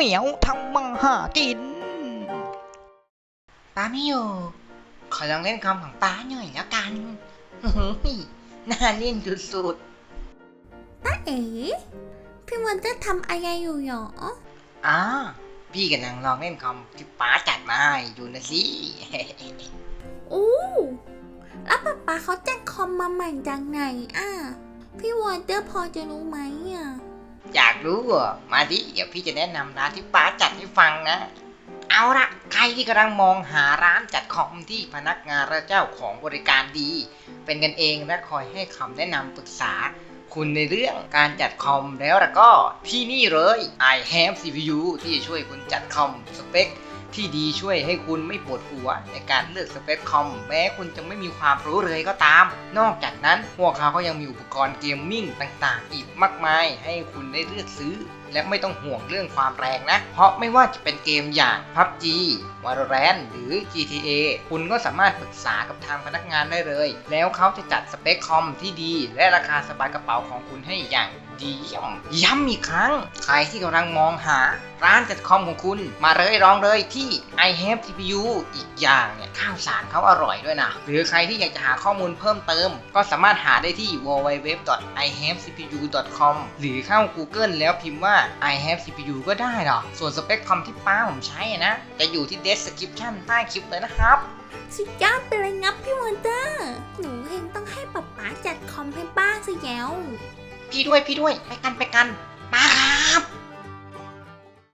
เหมียวทำมาหากินป้าไม่อยู่ ขอลองเล่นคอมของป้าหน่อยแล้วกันอื้อหือน่าเล่นสุดตาเอ๋พี่วันจะทำอะไรอยู่หรอๆอ๋อพี่กำลังลองเล่นคอมที่ป้าจัดมาให้อยู่นะสิอู้แล้วป๊าป๊าเขาจัดคอมมาใหม่จากไหนอะพี่วอนเตอร์พอจะรู้ไหมอะ อยากรู้มาดิเดี๋ยวพี่จะแนะนำร้านที่ป้าจัดให้ฟังนะ เอาละใครที่กำลังมองหาร้านจัดคอมที่พนักงานและเจ้าของบริการดี เป็นกันเองและคอยให้คำแนะนำปรึกษา คุณในเรื่องการจัดคอมแล้วละก็ที่นี่เลย i have CPU ที่จะช่วยคุณจัดคอมสเปค ที่ดีช่วยให้คุณไม่ปวดหัวในการเลือกสเปคคอมแม้คุณจะไม่มีความรู้เลยก็ตาม นอกจากนั้นพวกเขาก็ยังมีอุปกรณ์เกมมิ่งต่างๆ อีกมากมาย ให้คุณได้เลือกซื้อ และไม่ต้องห่วงเรื่องความแรงนะ เพราะไม่ว่าจะเป็นเกมอย่าง PUBG Valorant หรือ GTA คุณก็สามารถปรึกษากับทางพนักงานได้เลย แล้วเขาจะจัดสเปคคอมที่ดี และราคาสบายกระเป๋าของคุณให้อย่างดีเยี่ยมย้ำอีกครั้ง ใครที่กำลังมองหา ร้านจัดคอมของคุณมาเลยลองเลยที่ i have CPU อีกอย่างเนี่ยข้าวสารเขาอร่อยด้วยนะ หรือใครที่อยากจะหาข้อมูลเพิ่มเติม ก็สามารถหาได้ที่ www.ihavecpu.com หรือเข้า Google แล้วพิมพ์ว่า i have CPU ก็ได้หรอกส่วนสเปคคอมที่ป้าผมใช้อะนะ จะอยู่ที่ description ใต้คลิปเลยนะครับสุดยอดไปเลยงับพี่วอนเตอร์ หนูเองต้องให้ป๊าป๊าจัดคอมให้บ้างสิแย้ว พี่ด้วยพี่ด้วยไปกันไปกันป้าครับ